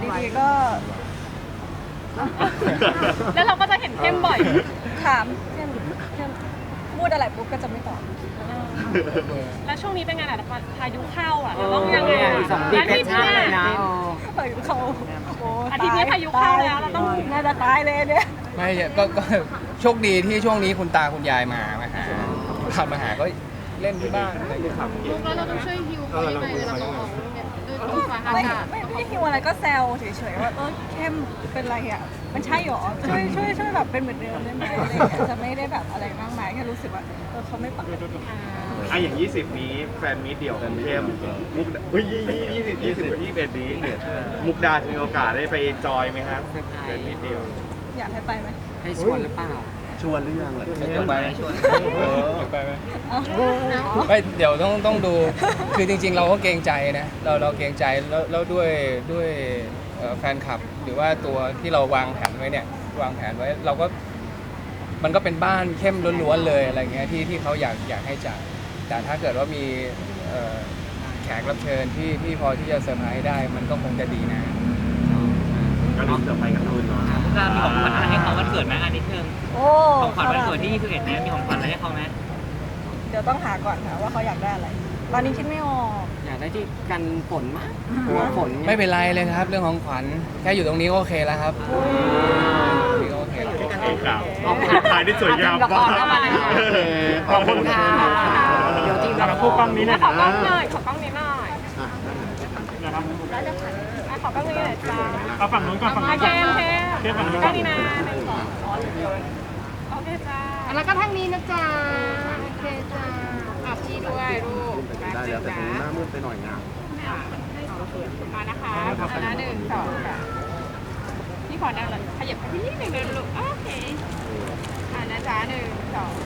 อยู่ดีๆก็ แล้วเราก็จะเห็นเข้มบ่อย ถามเข้มเข้มพูดอะไรปุ๊บก็จะไม่ตอบ แล้วช่วงนี้เป็นไงล่ะพายุเข้าอะเราต้องยังไงอะสองปีแล้วเพชที่รชาติเนี่เลยยนะเออพายุเขาโอ้อาทิตย์นี้พายุเข้าแล้วเราต้องน่าจะตายเลยเนี่ยไม่ก็ก็โชคดีที่ช่วงนี้คุณตาคุณยายมามาหาพามาหาก็เล่นที่บ้านอะไรอย่างเงี้ยครับ แล้วเราต้องช่วยฮิวเขายังไงเวลาเขาออกเนี่ยด้วยท้องฟ้าอาไม่กาศ ไม่ไม่ได้หิวอะไรก็แซวเฉยๆว่าเออเข้มเป็นไรอะมันใช่หรอช่วยช่วยช่วยแบบเป็นเหมือนเดิมได้ไหมอะไรอย่างเงี้ยจะไม่ได้แบบอะไรมากมายแค่รู้สึกว่าเออเขาไม่ปกติอะอย่าง 20 นี้แฟนมีตเดี่ยวของเข้มมุกดาเฮ้ยยี่สิบยี่สิบยี่สิบเอ็ดนี้มุกดาจะมีโอกาสได้ไปจอยไหมครับแฟนมีตเดี่ยวอยากให้ไปไหมให้ชวนหรือเปล่า ชวนหรือยังล่ะจะไปเออไปไหมเอาไม่เดี๋ยวต้องต้องดู คือจริง ๆ เราก็เกรงใจนะ เราเราเกรงใจแล้วแล้วด้วยด้วยเอ่อแฟนคลับ หรือว่าตัวที่เราวางแผนไว้เนี่ยวางแผนไว้เราก็ มันก็เป็นบ้านเข้มล้วนๆเลยอะไรเงี้ยที่ที่เขาอยากอยากให้จัดแต่ถ้าเกิดว่ามีเอ่อแขกรับเชิญที่ที่พอที่จะเซอร์ไพรส์ได้ มันก็คงจะดีนะ ก็ลุ้นเซอร์ไพรส์กับคุณเนาะเรามีของขวัญอะไรให้เขาวันเกิดไหมอันนี้เพิ่ม โอ้ของขวัญวันเกิดที่ 21 เนี่ยมีของขวัญอะไรให้เขาไหมเดี๋ยวต้องหาก่อนค่ะว่าเขาอยากได้อะไร ตอนนี้คิดไม่ออก อยากได้ที่กันฝนมั้ยกลัวฝนเนี่ยไม่เป็นไรเลยครับ เรื่องของขวัญแค่อยู่ตรงนี้ก็โอเคแล้วครับนี่ก็โอเคแล้ว เองครับถ่ายได้สวยงามละครเข้ามาเลยค่ะขอบคุณค่ะ เดี๋ยวทีมเราคู่กล้องนี้นะขอกล้องหน่อยขอกล้องนี้หน่อยอะขอกล้องนี้หน่อยจ้าเอาฝั่งนู้นก่อนฝั่งอะนู้นเข้มเข้ มกล้องนี้นะหนึ่งสองโอเคจ้าแล้วก็ทางนี้นะจ๊ะโอเคจ้าอะพี่ด้วยลูกได้แล้วแต่ตรงนี้หน้ามืดไปหน่อยงามมานะคะขอนะหนึ่งสองสามพี่ขอนั่งเลยขยับไปนิดนึงเลยลูกโอเคอ่านะจ๊ะหนึ่งสอง